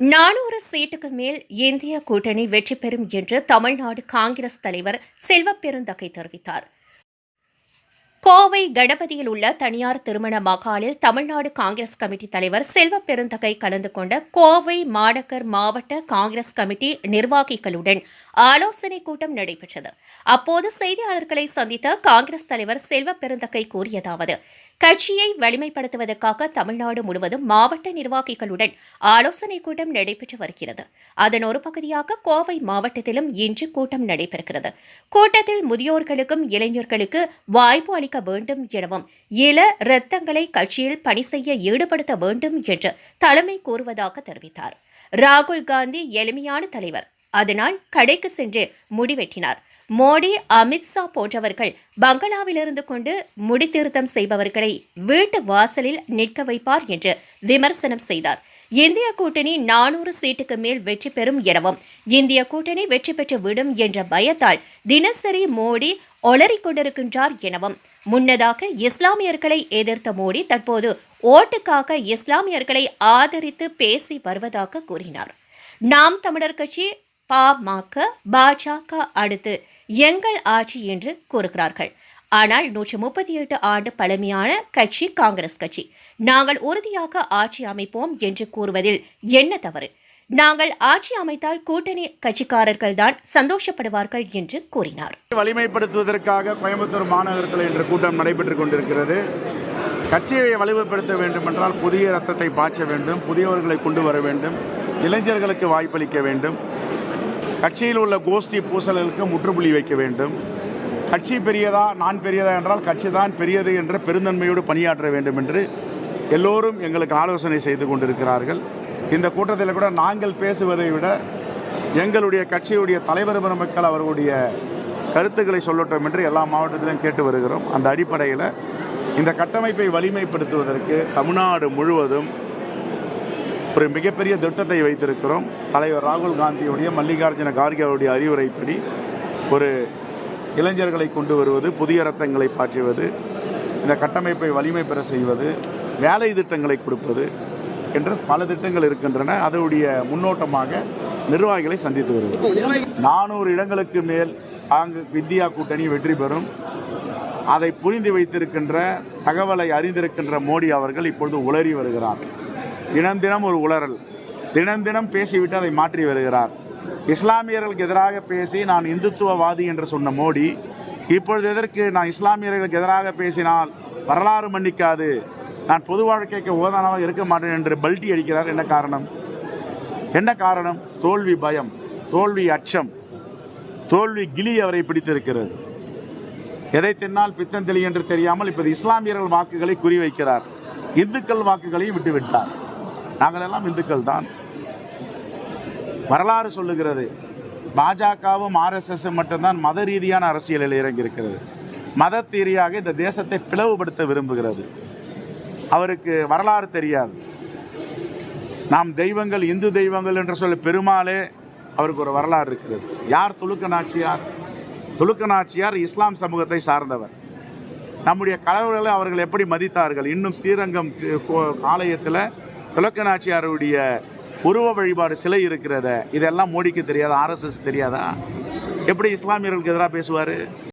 நானூறு சீட்டுக்கு மேல் இந்திய கூட்டணி வெற்றி பெறும் என்று தமிழ்நாடு காங்கிரஸ் தலைவர் செல்வ பெருந்தகை தெரிவித்தார். கோவை கணபதியில் உள்ள தனியார் திருமண மகாலில் தமிழ்நாடு காங்கிரஸ் கமிட்டி தலைவர் செல்வ பெருந்தகை கலந்து கொண்ட கோவை மாடக்கர் மாவட்ட காங்கிரஸ் கமிட்டி நிர்வாகிகளுடன் ஆலோசனைக் கூட்டம் நடைபெற்றது. அப்போது செய்தியாளர்களை சந்தித்த காங்கிரஸ் தலைவர் செல்வ பெருந்தகை கூறியதாவது கட்சியை வலிமைப்படுத்துவதற்காக தமிழ்நாடு முழுவதும் மாவட்ட நிர்வாகிகளுடன் ஆலோசனைக் கூட்டம் நடைபெற்று வருகிறது. அதன் ஒரு பகுதியாக கோவை மாவட்டத்திலும் இன்று கூட்டம் நடைபெறுகிறது. கூட்டத்தில் முதியோர்களுக்கும் இளைஞர்களுக்கு வாய்ப்பு அளிக்க வேண்டும் எனவும் இள இரத்தங்களை கட்சியில் பணி செய்ய ஈடுபடுத்த வேண்டும் என்று தலைமை கூறுவதாக தெரிவித்தார். ராகுல் காந்தி எளிமையான தலைவர். அதனால் கடைக்கு சென்று முடிவெட்டினார். மோடி அமித்ஷா போன்றவர்கள் பங்களாவிலிருந்து கொண்டு முடித்திருத்தம் செய்பவர்களை வீட்டு வாசலில் நிற்க வைப்பார் என்று விமர்சனம் செய்தார். இந்திய கூட்டணி நானூறு சீட்டுக்கு மேல் வெற்றி பெறும் எனவும் இந்திய கூட்டணி வெற்றி பெற்று விடும் என்ற பயத்தால் தினசரி மோடி ஒளறிக் கொண்டிருக்கின்றார் எனவும் முன்னதாக இஸ்லாமியர்களை எதிர்த்த மோடி தற்போது ஓட்டுக்காக இஸ்லாமியர்களை ஆதரித்து பேசி வருவதாக கூறினார். நாம் தமிழர் கட்சி பாமக பாஜக அடுத்து எங்கள் ஆட்சி என்று கூறுகிறார்கள். ஆனால் நூற்று முப்பத்தி எட்டு ஆண்டு பழமையான கட்சி காங்கிரஸ் கட்சி. நாங்கள் உறுதியாக ஆட்சி அமைப்போம் என்று கூறுவதில் என்ன தவறு? நாங்கள் ஆட்சி அமைத்தால் கூட்டணி கட்சிக்காரர்கள் தான் சந்தோஷப்படுவார்கள் என்று கூறினார். வலிமைப்படுத்துவதற்காக கோயம்புத்தூர் மாநகரத்தில் இன்று கூட்டம் நடைபெற்றுக் கொண்டிருக்கிறது. கட்சியை வலிமைப்படுத்த வேண்டும் என்றால் புதிய ரத்தத்தை பாய்ச்ச வேண்டும் புதியவர்களை கொண்டு வர வேண்டும் இளைஞர்களுக்கு வாய்ப்பளிக்க வேண்டும். கட்சியில் உள்ள கோஷ்டி பூசல்களுக்கு முற்றுப்புள்ளி வைக்க வேண்டும். கட்சி பெரியதா நான் பெரியதா என்றால் கட்சி தான் பெரியது என்ற பெருந்தன்மையோடு பணியாற்ற வேண்டும் என்று எல்லோரும் எங்களுக்கு ஆலோசனை செய்து கொண்டிருக்கிறார்கள். இந்த கூட்டத்தில் கூட நாங்கள் பேசுவதை விட எங்களுடைய கட்சியுடைய தலைவர் பெருமக்கள் அவர்களுடைய கருத்துக்களை சொல்லட்டும் என்று எல்லா மாவட்டத்திலும் கேட்டு வருகிறோம். அந்த அடிப்படையில் இந்த கட்டமைப்பை வலிமைப்படுத்துவதற்கு தமிழ்நாடு முழுவதும் ஒரு மிகப்பெரிய திட்டத்தை வைத்திருக்கிறோம். தலைவர் ராகுல் காந்தியுடைய மல்லிகார்ஜுன கார்கேவுடைய அறிவுரைப்படி ஒரு இளைஞர்களை கொண்டு வருவது புதிய ரத்தங்களை பாய்ச்சுவது இந்த கட்டமைப்பை வலிமை பெற செய்வது வேலை திட்டங்களை கொடுப்பது என்று பல திட்டங்கள் இருக்கின்றன. அதனுடைய முன்னோட்டமாக நிர்வாகிகளை சந்தித்து வருகிறது நானூறு இடங்களுக்கு மேல் அங்கு இந்தியா கூட்டணி வெற்றி பெறும். அதை புரிந்து வைத்திருக்கின்ற தகவலை அறிந்திருக்கின்ற மோடி அவர்கள் இப்பொழுது உளறி வருகிறார். தினம் தினம் ஒரு உளறல். தினம் தினம் பேசிவிட்டு அதை மாற்றி வருகிறார். இஸ்லாமியர்களுக்கு எதிராக பேசி நான் இந்துத்துவவாதி என்று சொன்ன மோடி இப்பொழுது எதற்கு நான் இஸ்லாமியர்களுக்கு எதிராக பேசினால் வரலாறு மன்னிக்காது. நான் பொது வாழ்க்கைக்கு ஓதானமாக இருக்க மாட்டேன் என்று பல்ட்டி அடிக்கிறார். என்ன காரணம்? என்ன காரணம்? தோல்வி பயம் தோல்வி அச்சம் தோல்வி கிளி அவரை பிடித்திருக்கிறது. எதை தின்னால் பித்தம் தெளி என்று தெரியாமல் இப்போது இஸ்லாமியர்கள் வாக்குகளை குறிவைக்கிறார் இந்துக்கள் வாக்குகளையும் விட்டுவிட்டார். நாங்கள் எல்லாம் இந்துக்கள் தான். வரலாறு சொல்லுகிறது பாஜகவும் ஆர்எஸ்எஸ் மட்டும்தான் மத ரீதியான அரசியலில் இறங்கியிருக்கிறது. மத ரீதியாக இந்த தேசத்தை பிளவுபடுத்த விரும்புகிறது. அவருக்கு வரலாறு தெரியாது. நாம் தெய்வங்கள் இந்து தெய்வங்கள் என்று சொல்ல பெருமாளே அவருக்கு ஒரு வரலாறு இருக்கிறது. யார் துலுக்க நாச்சியார் துலுக்க நாச்சியார் இஸ்லாம் சமூகத்தை சார்ந்தவர். நம்முடைய கடவுள்களை அவர்கள் எப்படி மதித்தார்கள்? இன்னும் ஸ்ரீரங்கம் கோ- ஆலயத்தில் துலக்க நாச்சியாருடைய உருவ வழிபாடு சிலை இருக்கிறத இதெல்லாம் மோடிக்கு தெரியாதா? ஆர்எஸ்எஸ் தெரியாதா? எப்படி இஸ்லாமியர்களுக்கு எதிராக பேசுவார்?